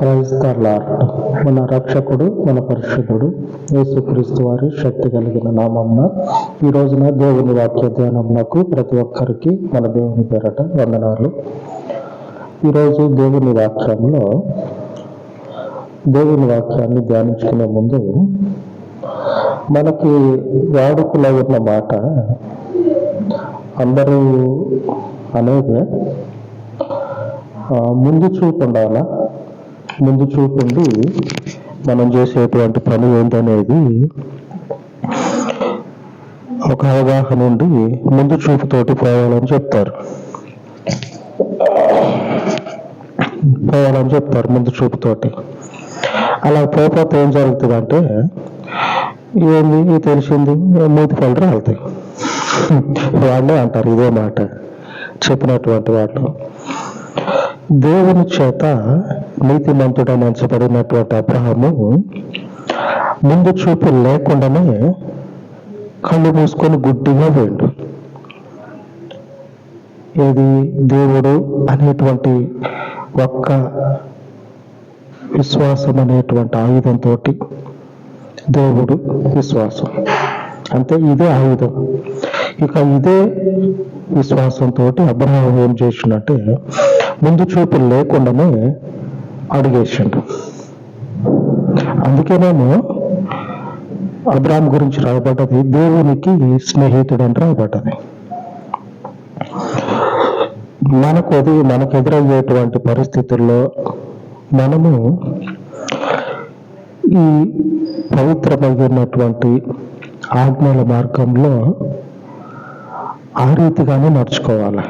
Praise మన రక్షకుడు మన పరిశుద్ధుడు యేసుక్రీస్తు వారి శక్తి కలిగిన నామంన ఈ రోజున దేవుని వాక్య ధ్యానమునకు ప్రతి ఒక్కరికి మన దేవుని పేరట వందనాలు. ఈరోజు దేవుని వాక్యంలో దేవుని వాక్యాన్ని ధ్యానించుకునే ముందు మనకి వాడుకలో ఉన్న మాట అందరూ అనేది ముందు చూపు ఉండాలా? ముందు చూపండి మనం చేసేటువంటి పని ఏంటనేది ఒక అవగాహన ఉండి ముందు చూపుతోటి పోవాలని చెప్తారు. పోవాలని చెప్తారు ముందు చూపుతోటి. అలా పోతే ఏం జరుగుతుందంటే ఏంది తెలిసింది మూతి పళ్ళు రాలుతాయి. వాళ్ళే అంటారు ఇదే మాట. చెప్పినటువంటి వాళ్ళు దేవుని చేత నీతిమంతుడని ఎంచబడినటువంటి అబ్రహము ముందు చూపు లేకుండానే కళ్ళు మూసుకొని గుడ్డిగా వేయండు ఏది దేవుడు అనేటువంటి ఒక్క విశ్వాసం అనేటువంటి ఆయుధంతో దేవుడు విశ్వాసం. అంటే ఇదే ఆయుధం. ఇక ఇదే విశ్వాసంతో అబ్రహం ఏం చేసినట్టే ముందు చూపులు లేకుండానే అడిగేసిండు. అందుకేనేమో అబ్రామ్ గురించి రాయబడ్డది దేవునికి స్నేహితుడు అని రాయబడ్డది. మనకు అది మనకు ఎదురయ్యేటువంటి పరిస్థితుల్లో మనము ఈ పవిత్రమైనటువంటి ఆజ్ఞల మార్గంలో ఆ రీతిగానే నడుచుకోవాలి.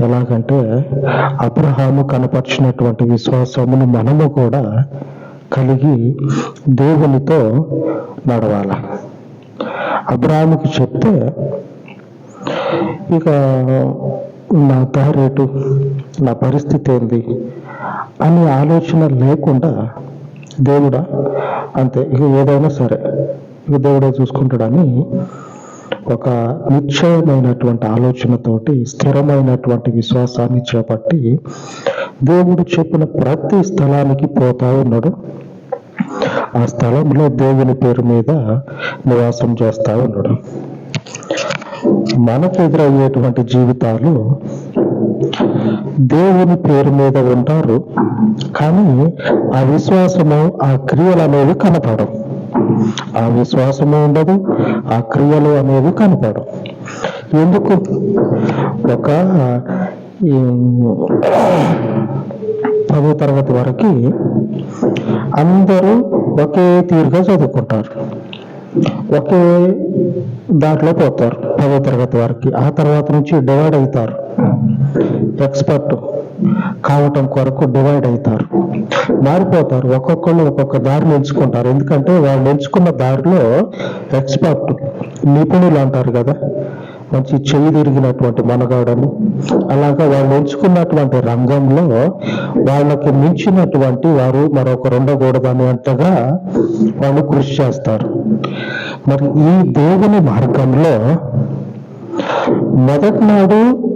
ఎలాగంటే అబ్రహాము కనపరిచినటువంటి విశ్వాసమును మనము కూడా కలిగి దేవునితో నడవాలి. అబ్రహాముకి చెప్తే ఇక నా దారేటు నా పరిస్థితి ఏంది? అనే ఆలోచన లేకుండా దేవుడా అంతే ఇక ఏదైనా సరే ఇక దేవుడే చూసుకుంటాడని ఒక నిశ్చయమైనటువంటి ఆలోచనతోటి స్థిరమైనటువంటి విశ్వాసాన్ని చేపట్టి దేవుడు చెప్పిన ప్రతి స్థలానికి పోతా ఉన్నాడు. ఆ స్థలంలో దేవుని పేరు మీద నివాసం చేస్తా ఉన్నాడు. మనకు ఎదురయ్యేటువంటి జీవితాలు దేవుని పేరు మీద ఉంటారు. కానీ ఆ విశ్వాసము ఆ క్రియలు అనేవి కనపడవు. ఆ విశ్వాసము ఉండదు ఆ క్రియలు అనేవి కనపడవు. ఎందుకు? ఒక పదో తరగతి వరకు అందరూ ఒకే తీరుగా చదువుకుంటారు. ఒకే దాంట్లో పోతారు. పదో తరగతి వరకు. ఆ తర్వాత నుంచి డివైడ్ అవుతారు. ఎక్స్పర్ట్. కావటం కొరకు డివైడ్ అవుతారు మారిపోతారు. ఒక్కొక్కళ్ళు ఒక్కొక్క దారిని ఎంచుకుంటారు. ఎందుకంటే వాళ్ళు ఎంచుకున్న దారిలో ఎక్స్పర్ట్ నిపుణులు అంటారు కదా. మంచి చెయ్యి తిరిగినటువంటి మనగాడని. అలాగా వాళ్ళు ఎంచుకున్నటువంటి రంగంలో వాళ్ళకి మించినటువంటి వారు మరొక ఉండకూడదని అంతగా వాళ్ళు కృషి చేస్తారు. మరి ఈ దేవుని మార్గంలో మొదటి నాడు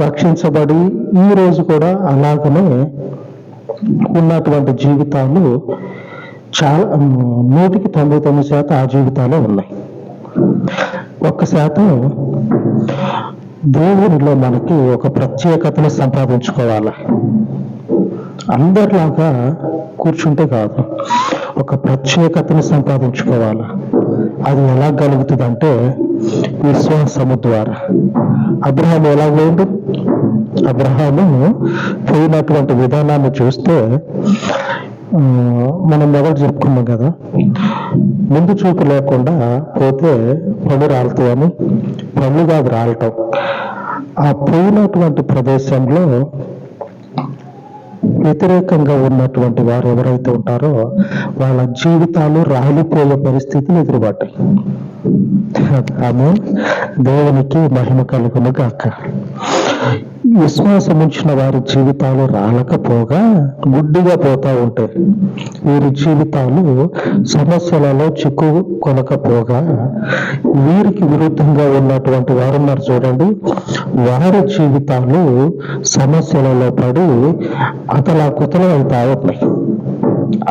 రక్షించబడి ఈ రోజు కూడా అలాగనే ఉన్నటువంటి జీవితాలు చాలా నూటికి తొంభై తొమ్మిది శాతం ఆ జీవితాలే ఉన్నాయి. ఒక్క శాతం దేవునిలో మనకి ఒక ప్రత్యేకతను సంపాదించుకోవాలి. అందరిలాగా కూర్చుంటే కాదు ఒక ప్రత్యేకతను సంపాదించుకోవాలి. అది ఎలా కలుగుతుందంటే విశ్వాసము ద్వారా. అబ్రహాం ఎలా పోయిండు అబ్రహాము పోయినటువంటి విధానాన్ని చూస్తే మనం మొదలు చెప్పుకున్నాం కదా? ముందు చూపు లేకుండా పోతే పళ్ళు రాలుతాయని పళ్ళు కాదు రాలటం. ఆ పోయినటువంటి ప్రదేశంలో వ్యతిరేకంగా ఉన్నటువంటి వారు ఎవరైతే ఉంటారో వాళ్ళ జీవితాలు రాలిపోయే పరిస్థితులు ఎదురుపడ్డాయి. ఆమె దేవునికి మహిమ కలుగును గాక. విశ్వాసం ఉంచిన వారి జీవితాలు రాలకపోగా గుడ్డిగా పోతా ఉంటాయి. వీరి జీవితాలు సమస్యలలో చిక్కు కొనకపోగా వీరికి విరుద్ధంగా ఉన్నటువంటి వారు ఉన్నారు చూడండి. వారి జీవితాలు సమస్యలలో పడి అతలాకుతలం అవుతా ఉన్నాయి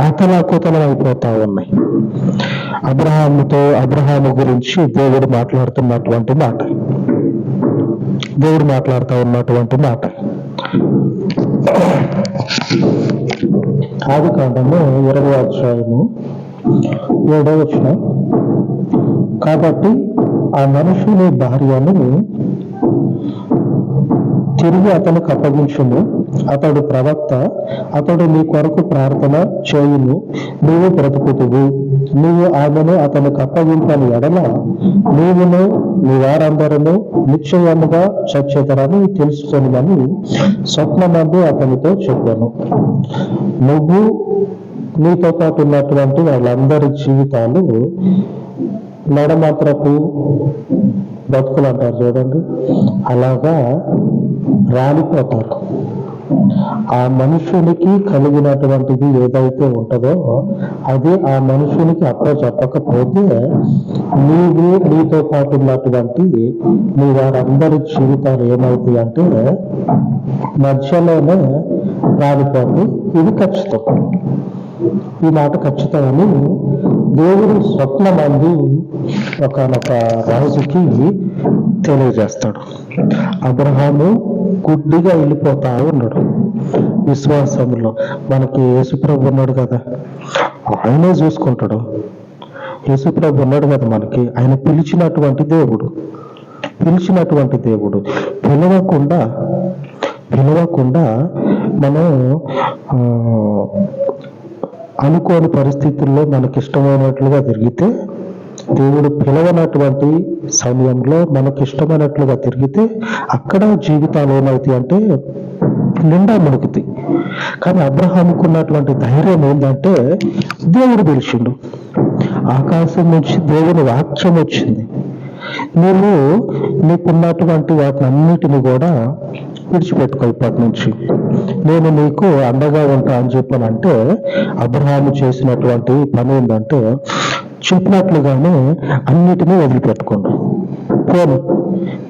అతలాకుతలం అయిపోతా ఉన్నాయి అబ్రహాముతో అబ్రహాము గురించి దేవుడు మాట్లాడుతున్నటువంటి మాట. దేవుడు మాట్లాడుతూ ఉన్నటువంటి మాట. ఆది కాండము ఇరవై అధ్యాయము ఏడవ వచ్చిన కాబట్టి ఆ మనుషుని భార్యను తిరిగి అతనికి అప్పగించుము అతడు ప్రవక్త అతడు నీ కొరకు ప్రార్థన చేయును. నీవు బ్రతుకుతువు. నీవు ఆమెను అతనికి అప్పగింపని ఎడల నీవును నీ వారందరూ నిశ్చయముగా చచ్చేతరని తెలుసుకొనిదని స్వప్నమందు అతనితో చెప్పాను. నువ్వు నీతో పాటు ఉన్నటువంటి వాళ్ళందరి జీవితాలు నడమాత్రపు బతుకులు అంటారు చూడండి. అలాగా రాలిపోతారు. ఆ మనుషునికి కలిగినటువంటిది ఏదైతే ఉంటుందో అది ఆ మనుషునికి అప్ప చెప్పకపోతే నీవు నీతో పాటు ఉన్నటువంటి నీ వారందరి జీవితాలు ఏమవుతాయి అంటే మధ్యలోనే రాలిపోతుంది ఇది ఖచ్చితం. ఈ మాట ఖచ్చితమని దేవుడు స్వప్నమంది ఒకనొక రాజుకి తెలియజేస్తాడు. అబ్రహాము గుడ్డిగా వెళ్ళిపోతా ఉన్నాడు. విశ్వాసంలో మనకి యేసుప్రభు ఉన్నాడు కదా. ఆయనే చూసుకుంటాడు. యేసుప్రభు ఉన్నాడు కదా మనకి. ఆయన పిలిచినటువంటి దేవుడు. పిలిచినటువంటి దేవుడు. పిలవకుండా పిలవకుండా మనం ఆ, అనుకోని పరిస్థితుల్లో మనకి ఇష్టమైనట్లుగా తిరిగితే దేవుడు పిలవనటువంటి సమయంలో మనకి ఇష్టమైనట్లుగా తిరిగితే అక్కడ జీవితాలు ఏమవుతాయి అంటే నిండా మునుకుతాయి కానీ అబ్రహాముకు ఉన్నటువంటి ధైర్యం ఏంటంటే దేవుడు పిలిచిండు. ఆకాశం నుంచి దేవుని వాక్యం వచ్చింది. నువ్వు నీకున్నటువంటి వాటిని అన్నిటిని కూడా విడిచిపెట్టుకో ఇప్పటి నుంచి. నేను నీకు అండగా ఉంటా అని చెప్పానంటే అబ్రహాము చేసినటువంటి పని ఏంటంటే చెప్పినట్లుగానే అన్నిటినీ వదిలిపెట్టుకోండు పోను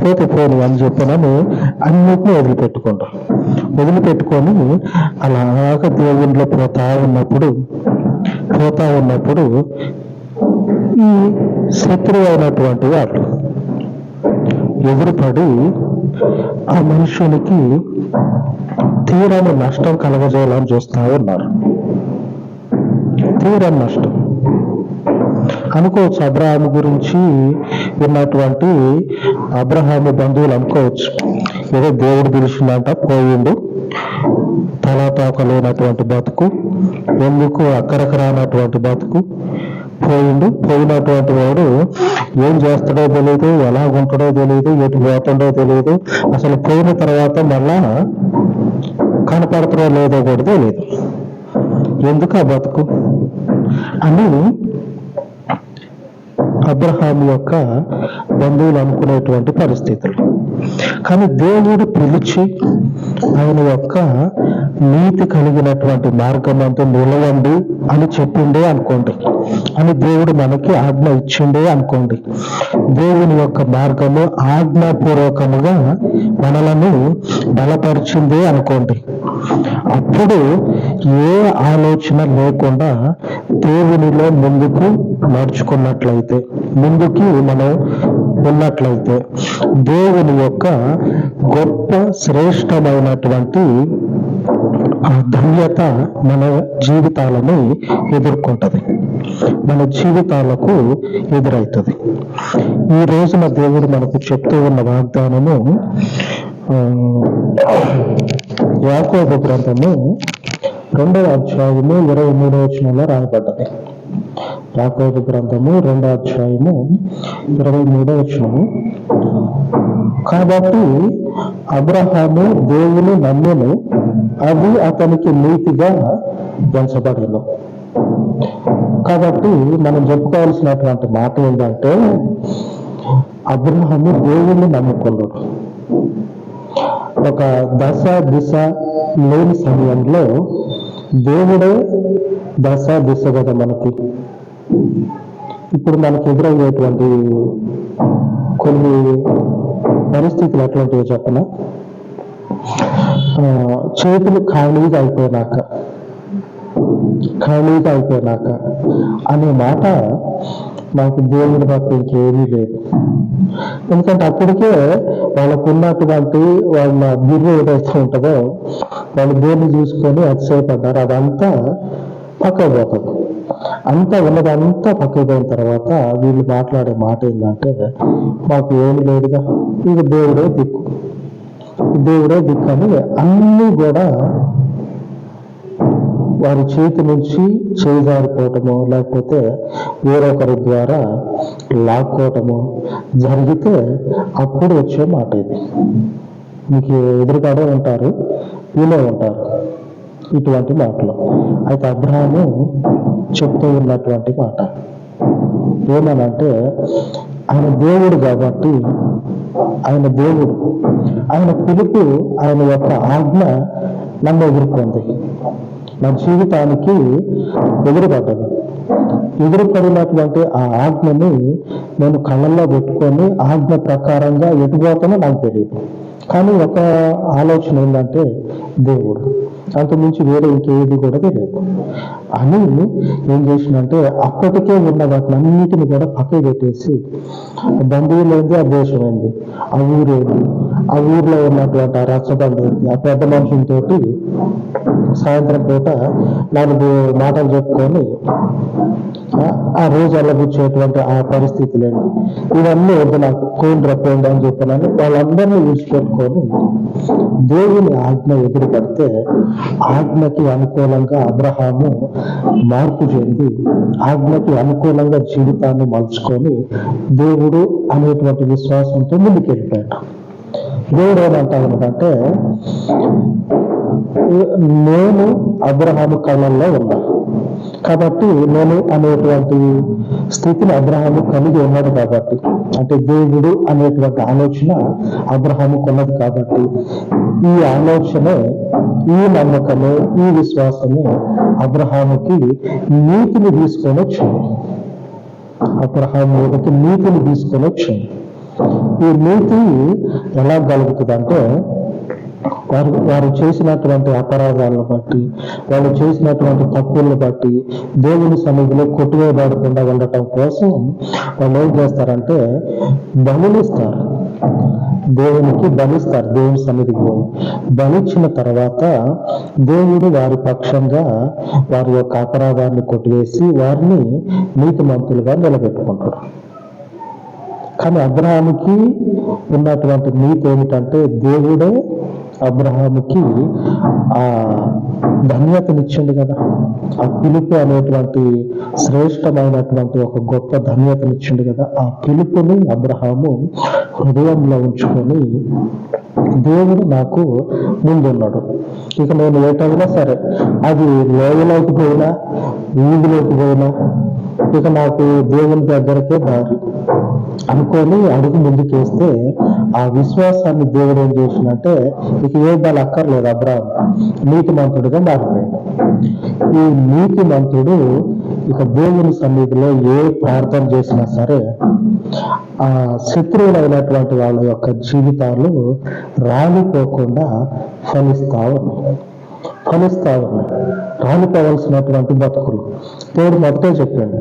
పోతే పోను అని చెప్పనని అన్నిటినీ వదిలిపెట్టుకోండు వదిలిపెట్టుకొని అలాగ దేవునిలో పోతా ఉన్నప్పుడు పోతా ఉన్నప్పుడు ఈ శత్రువు అయినటువంటి వాళ్ళు ఎదురుపడి ఆ మనుషునికి తీరని నష్టం కలగజేయాలని చూస్తూ ఉన్నారు. తీరని నష్టం. అనుకోవచ్చు అబ్రహాము గురించి విన్నటువంటి అబ్రహాము బంధువులు అనుకోవచ్చు. ఏదో దేవుడు పిలిచిందంట పోయిండు. తలాతాకలేనటువంటి బతుకు ఎందుకు అక్కరకరానటువంటి బతుకు పోయిండు. పోయినటువంటి వాడు ఏం చేస్తాడో తెలియదు ఎలా ఉంటాడో తెలియదు ఎటు పోతుండో తెలియదు అసలు పోయిన తర్వాత మళ్ళా కనపడుతుందో లేదో కూడా తెలియదు ఎందుకు ఆ బతుకు? అని అబ్రహాం యొక్క బంధువులు అనుకునేటువంటి పరిస్థితులు. కానీ దేవుడు పిలిచి ఆయన యొక్క నీతి కలిగినటువంటి మార్గం అంతా నిలవండి అని చెప్పిండే అనుకోండి. అని దేవుడు మనకి ఆజ్ఞ ఇచ్చిండే అనుకోండి. దేవుని యొక్క మార్గము ఆజ్ఞాపూర్వకముగా మనలను బలపరిచిందే అనుకోండి. అప్పుడు ఏ ఆలోచన లేకుండా దేవునిలో ముందుకు నడుచుకున్నట్లయితే ముందుకి మనం ఉన్నట్లయితే దేవుని యొక్క గొప్ప శ్రేష్టమైనటువంటి ఆ ధన్యత మన జీవితాలను ఎదుర్కొంటది. మన జీవితాలకు ఎదురవుతుంది. ఈ రోజున దేవుడు మనకు చెప్తూ ఉన్న వాగ్దానము యాకోబ గ్రంథము రెండవ అధ్యాయము ఇరవై మూడవ వచనంలో రాయబడ్డది. యాకోబ గ్రంథము రెండవ అధ్యాయము ఇరవై మూడవ వచనము. కాబట్టి అబ్రహాము దేవుని నమ్మెను అది అతనికి నీతిగా ఎంచబడేను. కాబట్టి మనం చెప్పుకోవాల్సినటువంటి మాట ఏంటంటే అబ్రహము దేవుణ్ణి నమ్ముకున్నాడు. ఒక దశ దిశ లేని సమయంలో దేవుడే దశ దిశ కదా మనకి. ఇప్పుడు మనకు ఎదురయ్యేటువంటి కొన్ని పరిస్థితులు ఎట్లాంటివో చెప్పనా? చేతులు ఖాళీగా అయిపోయినాక. ఖాళీగా అయిపోయినాక అనే మాట మాకు దేవుడి తప్ప ఇంకేమీ లేదు. ఎందుకంటే అప్పటికే వాళ్ళకు ఉన్నటువంటి వాళ్ళ బిర్రు ఏదైతే ఉంటుందో వాళ్ళు దేవుని చూసుకొని అతిశయపడ్డారు. అదంతా పక్కకు అంతా ఉన్నదంతా పక్కపోయిన తర్వాత వీళ్ళు మాట్లాడే మాట ఏంటంటే మాకు ఏం లేదుగా ఇక దేవుడే దిక్కు. దేవుడే దిక్కు అని అన్నీ కూడా వారి చేతి నుంచి చేజారిపోవటమో లేకపోతే వేరొకరి ద్వారా లాక్కోవటము జరిగితే అప్పుడు వచ్చే మాట ఇది. మీకు ఎదురుగానే ఉంటారు వినే ఉంటారు ఇటువంటి మాటలు. అయితే అబ్రహాము చెప్తూ ఉన్నటువంటి మాట ఏమనంటే ఆయన దేవుడు కాబట్టి ఆయన దేవుడు ఆయన పిలుపు ఆయన యొక్క ఆజ్ఞ నన్ను ఎదుర్కొంది. నా జీవితానికి ఎదురుపడ్డది. ఎదురుపడినటువంటి ఆ ఆజ్ఞని నేను కళ్ళల్లో పెట్టుకొని ఆజ్ఞ ప్రకారంగా ఎటుపోతానో నాకు తెలియదు. కానీ ఒక ఆలోచన ఏంటంటే దేవుడు. అంతకుమించి వేరే ఇంకేది కూడా తెలియదు. అని ఏం చేసిందంటే అప్పటికే ఉన్న వాటిని అన్నిటిని కూడా పక్కకు పెట్టేసి బంధువులేంది ఆ దేశమైంది ఆ ఊరేది ఆ ఊర్లో ఉన్నటువంటి ఆ రచ్చబండి ఆ పెద్ద మనుషులతో సాయంత్రం పూట నాలుగు మాటలు చెప్పుకొని ఆ- రోజు అల్లబుచ్చేటువంటి ఆ పరిస్థితులు ఏంటి ఇవన్నీ వద్దు నాకు కోన్ రప్పండి అని చెప్పినాను వాళ్ళందరినీ విడిచిపెట్టుకొని దేవుని ఆజ్ఞ ఎదురుపడితే ఆజ్ఞకి అనుకూలంగా అబ్రహాము మార్పు చెంది ఆజ్ఞకి అనుకూలంగా జీవితాన్ని మలుచుకొని దేవుడు అనేటువంటి విశ్వాసంతో ముందుకెళ్ళిపోయాడు. దేవుడు ఏమంటాడంటే నేను అబ్రహాము కళల్లో ఉన్నా కాబట్టి నేను అనేటువంటి స్థితిని అబ్రహాము కలిగి ఉన్నాడు కాబట్టి అంటే దేవుడు అనేటువంటి ఆలోచన అబ్రహాము కొన్నది కాబట్టి ఈ ఆలోచనే ఈ నమ్మకమే ఈ విశ్వాసమే అబ్రహాముకి నీతిని తీసుకొని వచ్చింది. అబ్రహాము మీదకి నీతిని తీసుకొని వచ్చింది. ఈ నీతి ఎలా కలుగుతుందంటే వారు వారు చేసినటువంటి అపరాధాలను బట్టి వాళ్ళు చేసినటువంటి తప్పులను బట్టి దేవుని సన్నిధిలో కొట్టువేయబడకుండా ఉండటం కోసం వాళ్ళు ఏం చేస్తారంటే బలులిస్తారు దేవునికి బలిస్తారు దేవుని సన్నిధికి పోయి. బలిచ్చిన తర్వాత దేవుడు వారి పక్షంగా వారి యొక్క అపరాధాన్ని కొట్టివేసి వారిని నీతిమంతులుగా నిలబెట్టుకుంటాడు. కానీ అగ్రహానికి ఉన్నటువంటి నీతి ఏమిటంటే దేవుడే అబ్రహాముకి ఆ ధన్యతనిచ్చిండు కదా. ఆ పిలుపు అనేటువంటి శ్రేష్టమైనటువంటి ఒక గొప్ప ధన్యతనిచ్చిండు కదా. ఆ పిలుపుని అబ్రహాము హృదయంలో ఉంచుకొని దేవుడు నాకు ముందున్నాడు ఇక నేను ఏటైనా సరే అది లోయలోకి పోయినా వీధిలోకి పోయినా ఇక నాకు దేవుని దగ్గరకే దారి. అనుకొని అడుగు ముందుకేస్తే ఆ విశ్వాసాన్ని దేవుడు ఏం చేసినట్టే ఇక ఏ బల అక్కర్లేదు అబ్రాహం నీతిమంతుడిగా మారిపోయాడు. ఈ నీతిమంతుడు ఇక దేవుని సన్నిధిలో ఏ ప్రార్థన చేసినా సరే ఆ శత్రువులైనటువంటి వాళ్ళ యొక్క జీవితాలు రాలిపోకుండా ఫలిస్తా ఉన్నాయి. ఫలిస్తా ఉన్నాయి రాలిపోవలసినటువంటి బతుకులు. దేవుడు మొదటే చెప్పాడు.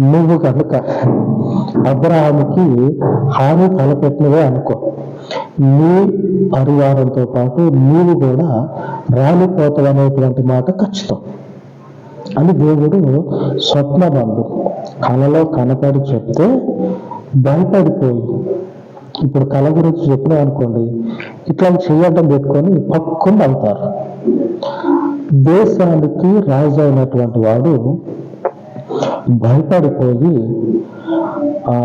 నువ్వు కనుక అబ్రహాముకి హాని తలపెట్టినవే అనుకో. నీ పరివారంతో పాటు నీవు కూడా రాలిపోతావు అనేటువంటి మాట ఖచ్చితం. అని దేవుడు స్వప్నబంధు కళలో కనపడి చెప్తే భయపడిపోయి ఇప్పుడు కళ గురించి చెప్పినా అనుకోండి ఇట్లా చేయడం పెట్టుకొని పక్కన అవుతారు దేశానికి రాజు అయినటువంటి వాడు భయపడిపోయి ఆ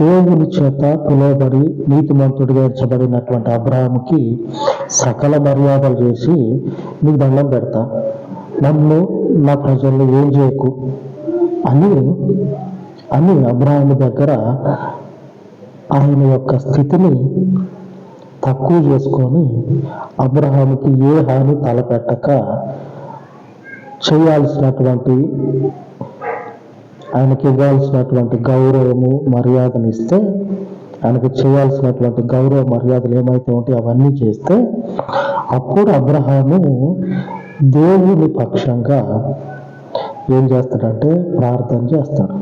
దేవుని చేత పిలువబడి నీతిమంతుడిగా ఇచ్చబడినటువంటి అబ్రాహంకి సకల మర్యాదలు చేసి నీకు దండం పెడతా. నన్ను నా ప్రజల్లో ఏం చేయకు. అని అని అబ్రహాము దగ్గర ఆయన యొక్క స్థితిని తక్కువ చేసుకొని అబ్రహాముకి ఏ హాని తలపెట్టక చేయాల్సినటువంటి ఆయనకి ఇవ్వాల్సినటువంటి గౌరవము మర్యాదను ఇస్తే ఆయనకు చేయాల్సినటువంటి గౌరవ మర్యాదలు ఏమైతే ఉంటే అవన్నీ చేస్తే అప్పుడు అబ్రహాము దేవుని పక్షంగా ఏం చేస్తాడంటే ప్రార్థన చేస్తాడు.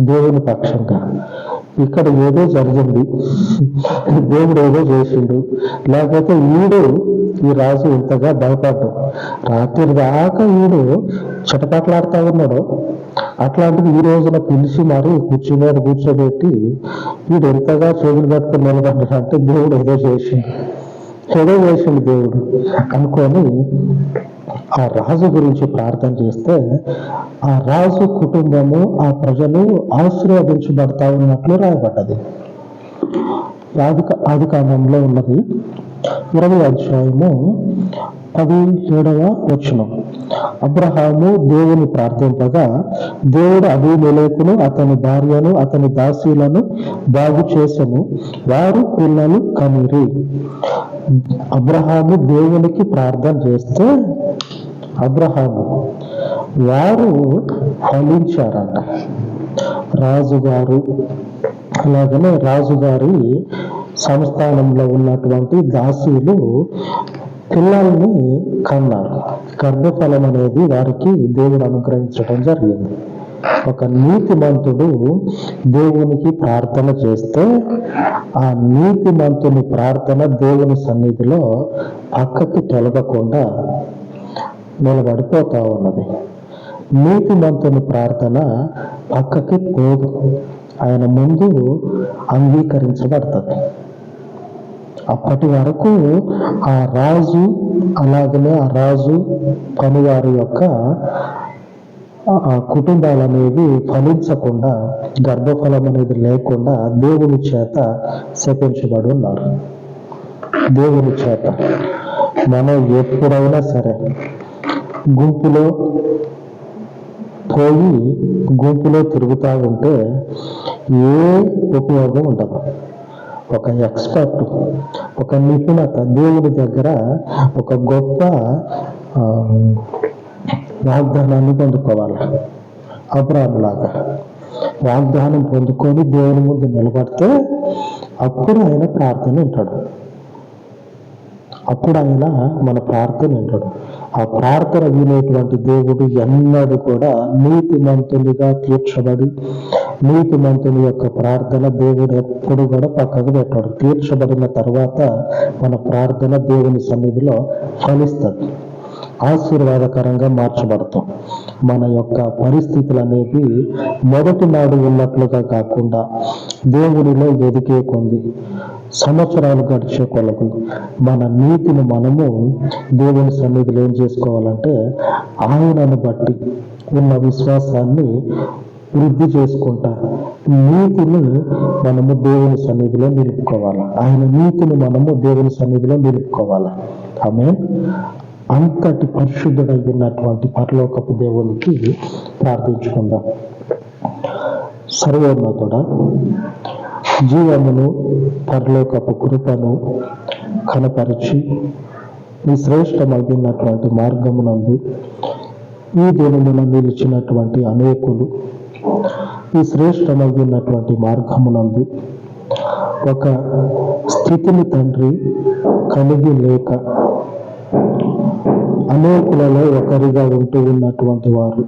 దేవుని పక్షంగా. ఇక్కడ ఏదో జరిగింది. దేవుడు ఏదో చేసిండు. లేకపోతే ఈడు ఈ రాజు ఇంతగా భయపడ్డు. రాత్రి దాకా ఈడు చిటపట్లాడుతూ ఉన్నాడు. అట్లాంటిది ఈ రోజున పిలిచి మరి కుర్చీ మీద కూర్చోబెట్టి వీడు ఎంతగా చేతులు కట్టుకుని నిలబడ్డాడు అంటే దేవుడు ఏదో చేసిండు. ఏదో చేసిండు దేవుడు. అనుకొని ఆ రాజు గురించి ప్రార్థన చేస్తే ఆ రాజు కుటుంబము ఆ ప్రజలు ఆశీర్వదించబడతా ఉన్నట్లు రాయబడ్డది. ఆది ఆది ఉన్నది. ఇరవై అధ్యాయము పది ఏడవ వచనం. అబ్రహాము దేవుని ప్రార్థింపగా దేవుడు అభిమేలేకును అతని భార్యను అతని దాసీలను బాగు చేసెను. వారు పిల్లలు కనిరి. అబ్రహాము దేవునికి ప్రార్థన చేస్తే అబ్రహాము. వారు ఫలించారంట. రాజుగారు అలాగనే రాజుగారి సంస్థానంలో ఉన్నటువంటి దాసీలు పిల్లల్ని కన్నారు. గర్భఫలం అనేది వారికి దేవుడు అనుగ్రహించడం జరిగింది. ఒక నీతిమంతుడు దేవునికి ప్రార్థన చేస్తే ఆ నీతిమంతుని ప్రార్థన దేవుని సన్నిధిలో పక్కకి తొలగకుండా నిలబడిపోతా ఉన్నది నీతిమంతుని ప్రార్థన పక్కకి పోదు. ఆయన ముందు అంగీకరించబడుతుంది. అప్పటి వరకు ఆ రాజు అలాగనే ఆ రాజు పనివారి యొక్క ఆ కుటుంబాలు అనేవి ఫలించకుండా గర్భఫలం అనేది లేకుండా దేవుని చేత శపించబడి ఉన్నారు. దేవుని చేత. మనం ఎప్పుడైనా సరే గుంపులో పోయి గుంపులో తిరుగుతూ ఉంటే ఏ ఉపయోగం ఉండదు. ఒక ఎక్స్పర్ట్ ఒక నిపుణత దేవుడి దగ్గర ఒక గొప్ప వాగ్దానాన్ని పొందుకోవాలి. అబ్రాహంలాగా వాగ్దానం పొందుకొని దేవుని ముందు నిలబడితే అప్పుడు ఆయన ప్రార్థన వింటాడు. అప్పుడు ఆయన మన ప్రార్థన వింటాడు. ఆ ప్రార్థన వినేటువంటి దేవుడు ఎన్నడూ కూడా నీతిమంతునిగా తీర్చబడి నీతి మంతుని యొక్క ప్రార్థన దేవుడు ఎప్పుడు కూడా పక్కకు పెట్టాడు. తీర్చబడిన తర్వాత మన ప్రార్థన దేవుని సన్నిధిలో ఫలిస్తుంది. ఆశీర్వాదకరంగా మార్చబడతాం. మన యొక్క పరిస్థితులు అనేవి మొదటి నాడు ఉన్నట్లుగా కాకుండా దేవుడిలో ఎదిగే కొంది సంవత్సరాలు గడిచే కొలకు మన నీతిని మనము దేవుని సన్నిధిలో ఏం చేసుకోవాలంటే ఆయనను బట్టి ఉన్న విశ్వాసాన్ని వృద్ధి చేసుకుంటా. నీతిని మనము దేవుని సన్నిధిలో నిలుపుకోవాలి. ఆయన నీతిని మనము దేవుని సన్నిధిలో నిలుపుకోవాలి. ఆమె అంతటి పరిశుద్ధుడైనటువంటి పరలోకపు దేవునికి ప్రార్థించుకుందాం. సర్వోన్నతుడా జీవమును పరలోకపు కృపను కనపరిచి ఈ శ్రేష్టమైనటువంటి మార్గమునందు ఈ దినమున నిలిచినటువంటి అనేకులు ఈ శ్రేష్టమైనటువంటి మార్గమునందు ఒక స్థితిని తండ్రి కలిగి లేక అనేకులలో ఒకరిగా ఉంటూ ఉన్నటువంటి వారు.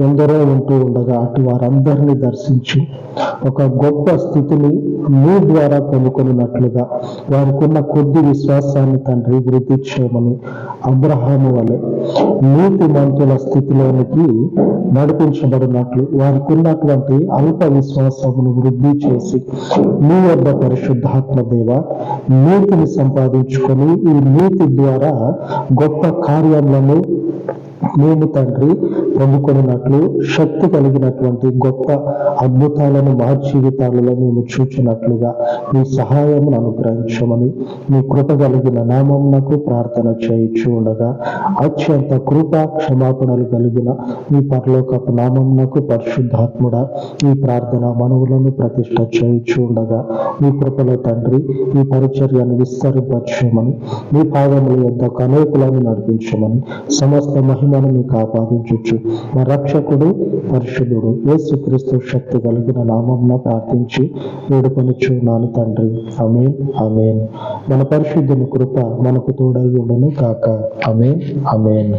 ఎందరో ఉంటూ ఉండగా అటు వారందరినీ దర్శించి. ఒక గొప్ప స్థితిని నీ ద్వారా పొందుకున్నట్లుగా వారికి ఉన్న కొద్ది విశ్వాసాన్ని తండ్రి వృద్ధి చేయమని అబ్రహాము వలె నీతి మంతుల స్థితిలోనికి నడిపించబడినట్లు వారికి ఉన్నటువంటి అల్ప విశ్వాసమును వృద్ధి చేసి నీ యొక్క పరిశుద్ధాత్మ దేవ నీతిని సంపాదించుకొని ఈ నీతి ద్వారా గొప్ప కార్యములను మేము తండ్రి పొందుకున్నట్లు శక్తి కలిగినటువంటి గొప్ప అద్భుతాలను మా జీవితాలలో మేము చూచినట్లుగా మీ సహాయమును అనుగ్రహించమని మీ కృప కలిగిన నామమునకు ప్రార్థన చేయించు ఉండగా అత్యంత కృప క్షమాపణలు కలిగిన మీ పరలోకపు నామమునకు పరిశుద్ధాత్ముడ ఈ ప్రార్థన మనవులను ప్రతిష్ట చేయించు ఉండగా మీ కృపలో తండ్రి ఈ పరిచర్యను విస్తరింపచేయమని మీ పాదముల యొక్క అనేకులను నడిపించమని సమస్త మహిమను మీకు ఆపాదించచ్చు మా రక్షకుడు పరిశుద్ధుడు యేసుక్రీస్తు శక్తి కలిగిన నామంలో ప్రార్థించి వేడుకొనిచున్నాను తండ్రి. అమేన్ అమేన్ మన పరిశుద్ధుని కృప మనకు తోడయ్యుడను కాక అమేన్ అమేన్